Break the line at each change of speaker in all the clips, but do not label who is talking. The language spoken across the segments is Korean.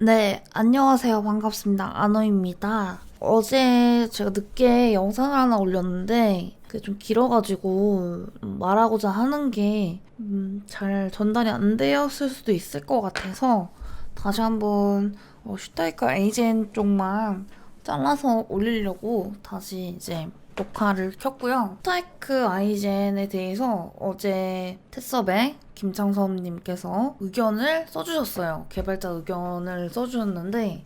네, 안녕하세요. 반갑습니다. 아노입니다. 어제 제가 늦게 영상을 하나 올렸는데 그게 좀 길어가지고 말하고자 하는 게 음, 잘 전달이 안 되었을 수도 있을 것 같아서 다시 한번 어, 슈타이커 에이젠 쪽만 잘라서 올리려고 다시 이제 녹화를 켰고요. 슈타이크 아이젠에 대해서 어제 테서베 김창섭님께서 의견을 써주셨어요. 개발자 의견을 써주셨는데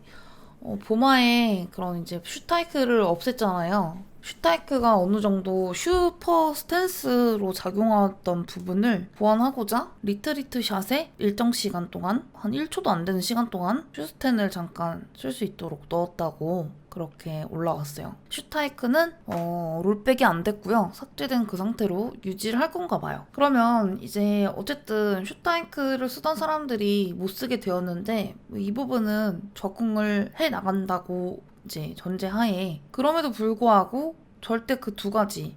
어, 보마에 그런 이제 슈타이크를 없앴잖아요. 슈타이크가 어느 정도 슈퍼 스탠스로 작용하던 부분을 보완하고자 리트리트 샷에 일정 시간 동안 한 1초도 안 되는 시간 동안 슈스텐을 잠깐 쓸 수 있도록 넣었다고 그렇게 올라갔어요. 슈타이크는 어, 롤백이 안 됐고요. 삭제된 그 상태로 유지를 할 건가 봐요. 그러면 이제 어쨌든 슈타이크를 쓰던 사람들이 못 쓰게 되었는데 이 부분은 적응을 해 나간다고 이제 전제하에 그럼에도 불구하고 절대 그 두 가지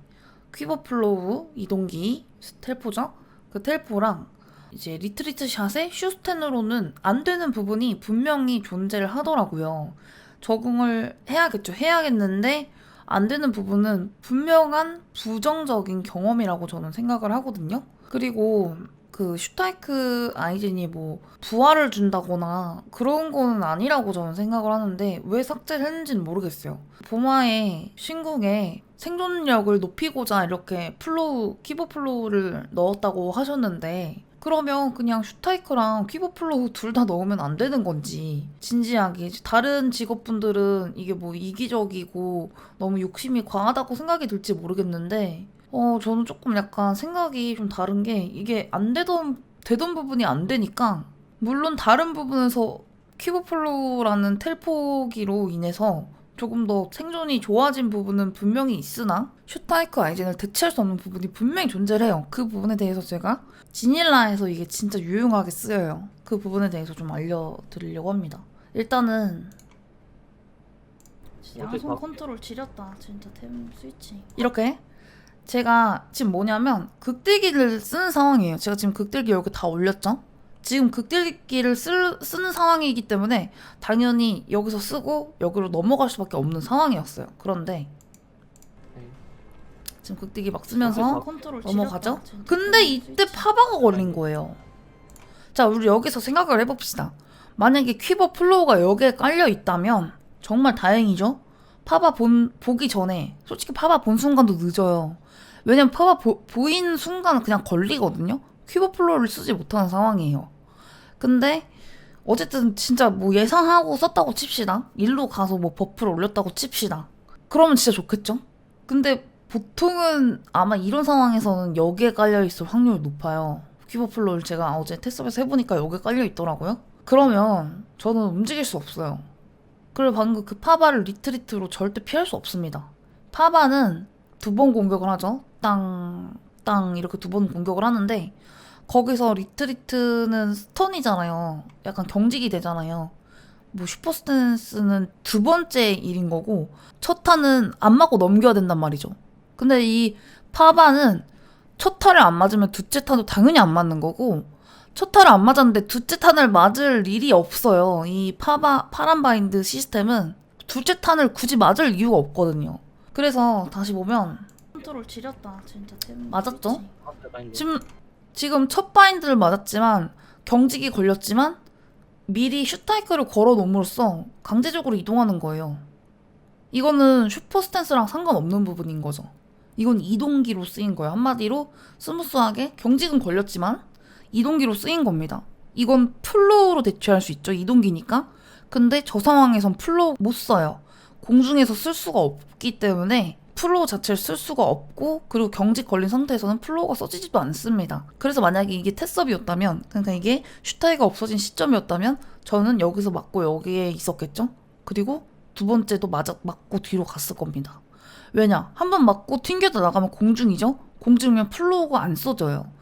퀴버 플로우 이동기 텔포죠? 그 텔포랑 이제 리트리트 샷의 슈스텐으로는 안 되는 부분이 분명히 존재를 하더라고요. 적응을 해야겠죠. 해야겠는데 안 되는 부분은 분명한 부정적인 경험이라고 저는 생각을 하거든요. 그리고 그 슈타이크 아이젠이 뭐 부활을 준다거나 그런 거는 아니라고 저는 생각을 하는데 왜 삭제를 했는지는 모르겠어요. 보마의 신곡에 생존력을 높이고자 이렇게 플로우, 키보 플로우를 넣었다고 하셨는데 그러면 그냥 슈타이크랑 퀴버 플로우 둘 다 넣으면 안 되는 건지 진지하게 다른 직업분들은 이게 뭐 이기적이고 너무 욕심이 과하다고 생각이 들지 모르겠는데 어 저는 조금 약간 생각이 좀 다른 게 이게 안 되던 되던 부분이 안 되니까 물론 다른 부분에서 퀴버 플로우라는 텔포기로 인해서 조금 더 생존이 좋아진 부분은 분명히 있으나 슈타이크 아이젠을 대체할 수 없는 부분이 분명히 존재를 해요. 그 부분에 대해서 제가 지닐라에서 이게 진짜 유용하게 쓰여요. 그 부분에 대해서 좀 알려드리려고 합니다. 일단은 양손
다-
컨트롤 지렸다 진짜 템 스위치 이렇게 제가 지금 뭐냐면 극딜기를 쓰는 상황이에요. 제가 지금 극딜기 여기 다 올렸죠? 지금 극딜기를 쓸, 쓰는 상황이기 때문에 당연히 여기서 쓰고 여기로 넘어갈 수밖에 없는 상황이었어요. 그런데
네.
지금 극딜기 막 쓰면서
다-
컨트롤 넘어가죠? 근데 이때 파바가 걸린 거예요. 자 우리 여기서 생각을 해봅시다. 만약에 퀴버 플로우가 여기에 깔려 있다면 정말 다행이죠. 파바 본, 보기 전에 솔직히 파바 본 순간도 늦어요. 왜냐면 파바 보, 보인 순간은 그냥 걸리거든요. 퀴버 플로우를 쓰지 못하는 상황이에요. 근데 어쨌든 진짜 뭐 예상하고 썼다고 칩시다. 일로 가서 뭐 버프를 올렸다고 칩시다. 그러면 진짜 좋겠죠? 근데 보통은 아마 이런 상황에서는 여기에 깔려 있을 확률이 높아요. 퀴버 플로우를 제가 어제 테스트에서 해보니까 여기에 깔려 있더라고요. 그러면 저는 움직일 수 없어요. 그리고 방금 그 파바를 리트리트로 절대 피할 수 없습니다. 파바는 두 번 공격을 하죠. 땅, 땅 이렇게 두 번 공격을 하는데 거기서 리트리트는 스턴이잖아요. 약간 경직이 되잖아요. 뭐 슈퍼스탠스는 두 번째 일인 거고 첫 탄은 안 맞고 넘겨야 된단 말이죠. 근데 이 파바는 첫 탄을 안 맞으면 두째 탄도 당연히 안 맞는 거고 첫 탄을 안 맞았는데 두째 탄을 맞을 일이 없어요. 이 파바 파란 바인드 시스템은 둘째 탄을 굳이 맞을 이유가 없거든요. 그래서 다시 보면 컨트롤 지렸다 진짜 맞았죠? 지금 지금 첫 바인드를 맞았지만 경직이 걸렸지만 미리 슈타이크를 걸어 놓음으로써 강제적으로 이동하는 거예요. 이거는 슈퍼 스탠스랑 상관없는 부분인 거죠. 이건 이동기로 쓰인 거예요. 한마디로 스무스하게 경직은 걸렸지만 이동기로 쓰인 겁니다. 이건 플로우로 대체할 수 있죠. 이동기니까. 근데 저 상황에선 플로우 못 써요. 공중에서 쓸 수가 없기 때문에 플로우 자체를 쓸 수가 없고 그리고 경직 걸린 상태에서는 플로우가 써지지도 않습니다. 그래서 만약에 이게 테스업이었다면 그러니까 이게 슈타이가 없어진 시점이었다면 저는 여기서 맞고 여기에 있었겠죠. 그리고 두 번째도 맞아 맞고 뒤로 갔을 겁니다. 왜냐? 한 번 맞고 튕겨져 나가면 공중이죠? 공중이면 플로우가 안 써져요.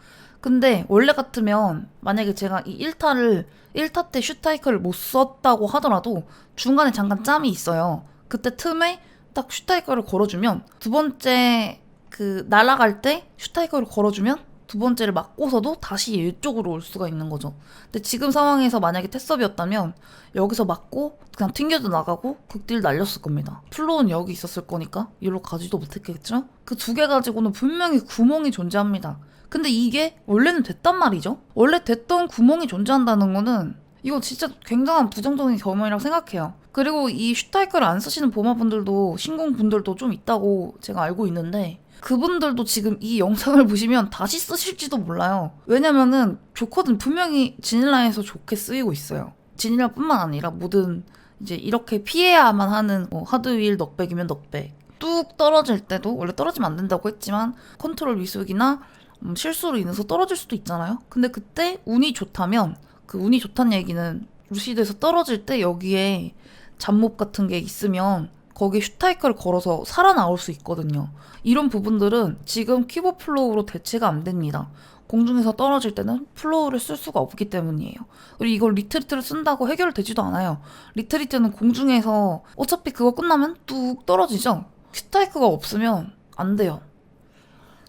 근데 원래 같으면 만약에 제가 이 1타를 1타 때 슈타이크를 못 썼다고 하더라도 중간에 잠깐 짬이 있어요. 그때 틈에 딱 슈타이크를 걸어주면 두 번째 그 날아갈 때 슈타이크를 걸어주면 두두 번째를 맞고서도 다시 이쪽으로 올 수가 있는 거죠. 근데 지금 상황에서 만약에 테스업이었다면 여기서 맞고 그냥 튕겨져 나가고 극딜 날렸을 겁니다. 플로우는 여기 있었을 거니까 이로 가지도 못했겠죠? 그 두 개 가지고는 분명히 구멍이 존재합니다. 근데 이게 원래는 됐단 말이죠? 원래 됐던 구멍이 존재한다는 거는 이거 진짜 굉장한 부정적인 경험이라고 생각해요. 그리고 이 슈타이크를 안 쓰시는 보마분들도 신공분들도 좀 있다고 제가 알고 있는데 그분들도 지금 이 영상을 보시면 다시 쓰실지도 몰라요. 왜냐면은 좋거든 분명히 지닐라에서 좋게 쓰이고 있어요. 지닐라뿐만 아니라 모든 이제 이렇게 피해야만 하는 뭐 하드윌 넉백이면 넉백 뚝 떨어질 때도 원래 떨어지면 안 된다고 했지만 컨트롤 미숙이나 음, 실수로 인해서 떨어질 수도 있잖아요. 근데 그때 운이 좋다면 그 운이 좋다는 얘기는 루시드에서 떨어질 때 여기에 잡몹 같은 게 있으면 거기에 슈타이크를 걸어서 살아나올 수 있거든요. 이런 부분들은 지금 키보 플로우로 대체가 안 됩니다. 공중에서 떨어질 때는 플로우를 쓸 수가 없기 때문이에요. 그리고 이걸 리트리트를 쓴다고 해결되지도 않아요. 리트리트는 공중에서 어차피 그거 끝나면 뚝 떨어지죠. 슈타이크가 없으면 안 돼요.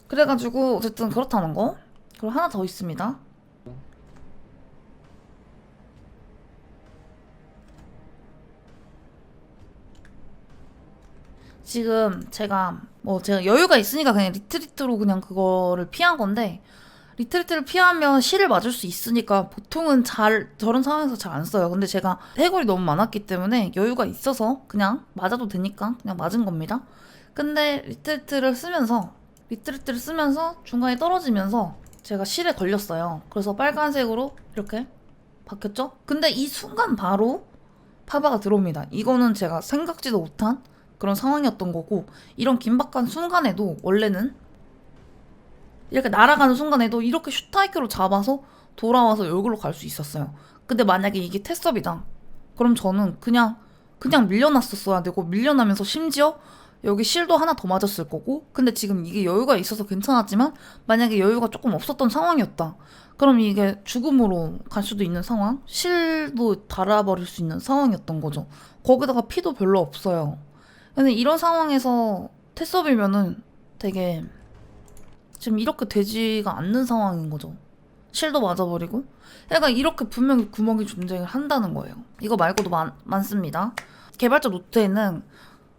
그래가지고 어쨌든 그렇다는 거. 그리고 하나 더 있습니다. 지금 제가 뭐 제가 여유가 있으니까 그냥 리트리트로 그냥 그거를 피한 건데 리트리트를 피하면 실을 맞을 수 있으니까 보통은 잘 저런 상황에서 잘 안 써요. 근데 제가 해골이 너무 많았기 때문에 여유가 있어서 그냥 맞아도 되니까 그냥 맞은 겁니다. 근데 리트리트를 쓰면서 리트리트를 쓰면서 중간에 떨어지면서 제가 실에 걸렸어요. 그래서 빨간색으로 이렇게 바뀌었죠? 근데 이 순간 바로 파바가 들어옵니다. 이거는 제가 생각지도 못한 그런 상황이었던 거고 이런 긴박한 순간에도 원래는 이렇게 날아가는 순간에도 이렇게 슈타이크로 잡아서 돌아와서 얼굴로 갈 수 있었어요. 근데 만약에 이게 테스업이다. 그럼 저는 그냥 그냥 밀려났었어야 되고 밀려나면서 심지어 여기 실도 하나 더 맞았을 거고 근데 지금 이게 여유가 있어서 괜찮았지만 만약에 여유가 조금 없었던 상황이었다. 그럼 이게 죽음으로 갈 수도 있는 상황? 실도 달아버릴 수 있는 상황이었던 거죠. 거기다가 피도 별로 없어요. 근데 이런 상황에서 테스업이면은 되게 지금 이렇게 되지가 않는 상황인 거죠. 실도 맞아버리고. 그러니까 이렇게 분명히 구멍이 존재를 한다는 거예요. 이거 말고도 많, 많습니다. 개발자 노트에는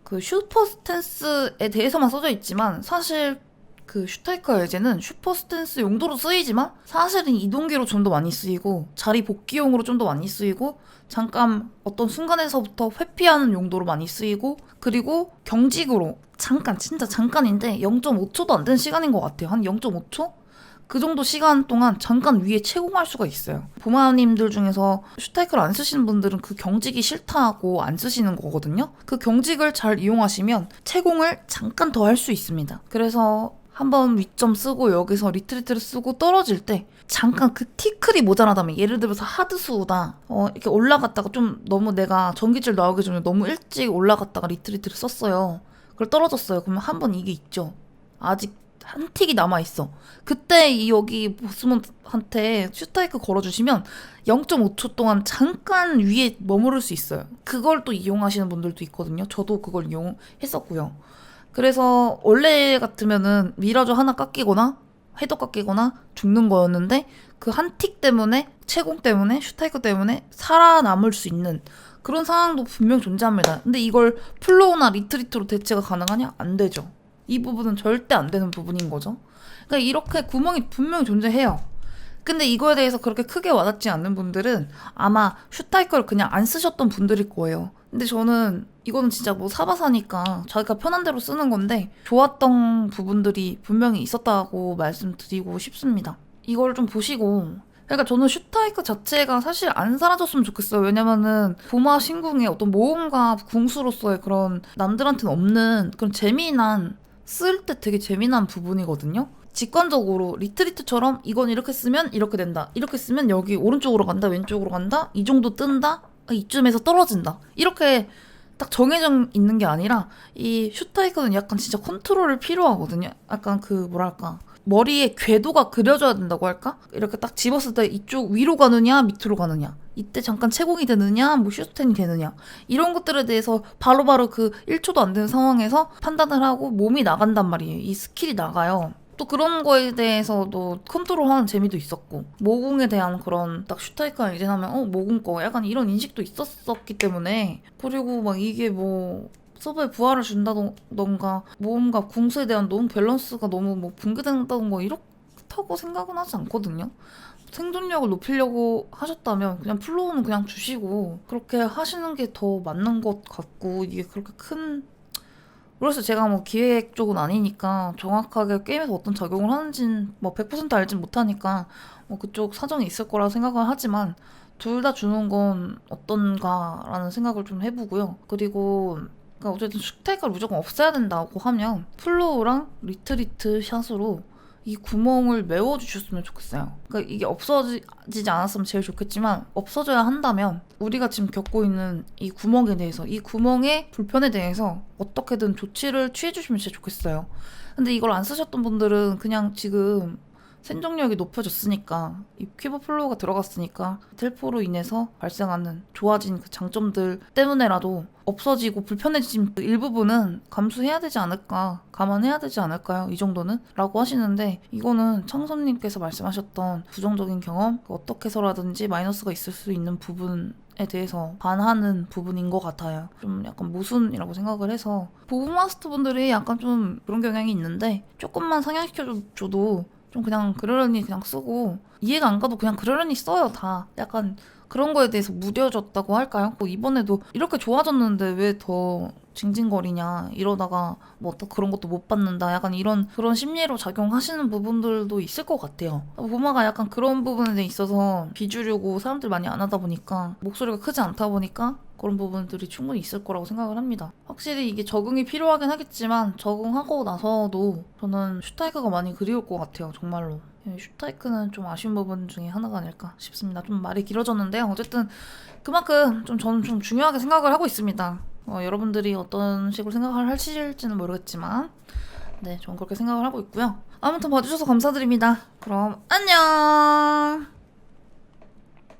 그 슈퍼 스탠스에 대해서만 써져 있지만 사실 그 슈타이커 예제는 슈퍼 스탠스 용도로 쓰이지만 사실은 이동기로 좀 더 많이 쓰이고 자리 복귀용으로 좀 더 많이 쓰이고 잠깐 어떤 순간에서부터 회피하는 용도로 많이 쓰이고 그리고 경직으로 잠깐 진짜 잠깐인데 0.5초도 안 되는 시간인 것 같아요. 한 0.5초? 그 정도 시간 동안 잠깐 위에 채공할 수가 있어요. 보마님들 중에서 슈타이크를 안 쓰시는 분들은 그 경직이 싫다고 안 쓰시는 거거든요. 그 경직을 잘 이용하시면 채공을 잠깐 더 할 수 있습니다. 그래서 한번 위점 쓰고 여기서 리트리트를 쓰고 떨어질 때 잠깐 그 티클이 모자라다면 예를 들어서 하드수다 어 이렇게 올라갔다가 좀 너무 내가 전기줄 나오기 전에 너무 일찍 올라갔다가 리트리트를 썼어요. 그걸 떨어졌어요. 그러면 한 번 이게 있죠. 아직 한 틱이 남아 있어. 그때 이 여기 보스몬한테 슈타이크 걸어주시면 0.5초 동안 잠깐 위에 머무를 수 있어요. 그걸 또 이용하시는 분들도 있거든요. 저도 그걸 이용했었고요. 그래서 원래 같으면은 미라조 하나 깎이거나 헤더 깎이거나 죽는 거였는데 그 한 틱 때문에 채공 때문에 슈타이크 때문에 살아남을 수 있는 그런 상황도 분명 존재합니다. 근데 이걸 플로우나 리트리트로 대체가 가능하냐? 안 되죠. 이 부분은 절대 안 되는 부분인 거죠. 그러니까 이렇게 구멍이 분명히 존재해요. 근데 이거에 대해서 그렇게 크게 와닿지 않는 분들은 아마 슈타이커를 그냥 안 쓰셨던 분들일 거예요. 근데 저는 이거는 진짜 뭐 사바사니까 자기가 편한 대로 쓰는 건데 좋았던 부분들이 분명히 있었다고 말씀드리고 싶습니다. 이걸 좀 보시고 그러니까 저는 슈타이크 자체가 사실 안 사라졌으면 좋겠어요. 왜냐면은 보마 신궁의 어떤 모험가 궁수로서의 그런 남들한테는 없는 그런 재미난 쓸 때 되게 재미난 부분이거든요. 직관적으로 리트리트처럼 이건 이렇게 쓰면 이렇게 된다. 이렇게 쓰면 여기 오른쪽으로 간다, 왼쪽으로 간다, 이 정도 뜬다, 아, 이쯤에서 떨어진다. 이렇게 딱 정해져 있는 게 아니라 이 슈타이크는 약간 진짜 컨트롤이 필요하거든요. 약간 그 뭐랄까 머리에 궤도가 그려져야 된다고 할까? 이렇게 딱 집었을 때 이쪽 위로 가느냐 밑으로 가느냐 이때 잠깐 채공이 되느냐 뭐 슈스텐이 되느냐 이런 것들에 대해서 바로 바로 그 1초도 안 되는 상황에서 판단을 하고 몸이 나간단 말이에요. 이 스킬이 나가요. 또 그런 거에 대해서도 컨트롤하는 재미도 있었고 모공에 대한 그런 딱 슈타이크가 이제 하면 어 모공 거 약간 이런 인식도 있었었기 때문에 그리고 막 이게 뭐 서버에 부하를 준다던가 모험과 궁수에 대한 너무 밸런스가 너무 뭐 붕괴된다던가 이렇다고 생각은 하지 않거든요. 생존력을 높이려고 하셨다면 그냥 플로우는 그냥 주시고 그렇게 하시는 게 더 맞는 것 같고 이게 그렇게 큰 그래서 제가 뭐 기획 쪽은 아니니까 정확하게 게임에서 어떤 작용을 하는지는 뭐 100% 알진 못하니까 뭐 그쪽 사정이 있을 거라 생각을 하지만 둘 다 주는 건 어떤가라는 생각을 좀 해보고요. 그리고 그러니까 어쨌든 슈타이크를 무조건 없애야 된다고 하면 플로우랑 리트리트 샷으로 이 구멍을 메워주셨으면 좋겠어요. 그러니까 이게 없어지지 않았으면 제일 좋겠지만 없어져야 한다면 우리가 지금 겪고 있는 이 구멍에 대해서 이 구멍의 불편에 대해서 어떻게든 조치를 취해주시면 진짜 좋겠어요. 근데 이걸 안 쓰셨던 분들은 그냥 지금 생존력이 높아졌으니까 이 퀴버 플로우가 들어갔으니까 텔포로 인해서 발생하는 좋아진 그 장점들 때문에라도 없어지고 불편해진 그 일부분은 감수해야 되지 않을까 감안해야 되지 않을까요? 이 정도는? 라고 하시는데 이거는 청선님께서 말씀하셨던 부정적인 경험 그 어떻게 해서라든지 마이너스가 있을 수 있는 부분 에 대해서 반하는 부분인 것 같아요. 좀 약간 모순이라고 생각을 해서. 보브 마스터 분들이 약간 좀 그런 경향이 있는데 조금만 상향시켜줘도 좀 그냥 그러려니 그냥 쓰고 이해가 안 가도 그냥 그러려니 써요 다. 약간 그런 거에 대해서 무뎌졌다고 할까요? 뭐 이번에도 이렇게 좋아졌는데 왜 더 징징거리냐 이러다가 뭐 또 그런 것도 못 받는다 약간 이런 그런 심리로 작용하시는 부분들도 있을 것 같아요 보마가 약간 그런 부분에 있어서 비주류고 사람들 많이 안 하다 보니까 목소리가 크지 않다 보니까 그런 부분들이 충분히 있을 거라고 생각을 합니다 확실히 이게 적응이 필요하긴 하겠지만 적응하고 나서도 저는 슈타이크가 많이 그리울 것 같아요 정말로 예, 슈타이크는 좀 아쉬운 부분 중에 하나가 아닐까 싶습니다. 좀 말이 길어졌는데요. 어쨌든 그만큼 좀 저는 좀 중요하게 생각을 하고 있습니다. 어, 여러분들이 어떤 식으로 생각을 하실지는 모르겠지만 네, 저는 그렇게 생각을 하고 있고요. 아무튼 봐주셔서 감사드립니다. 그럼 안녕!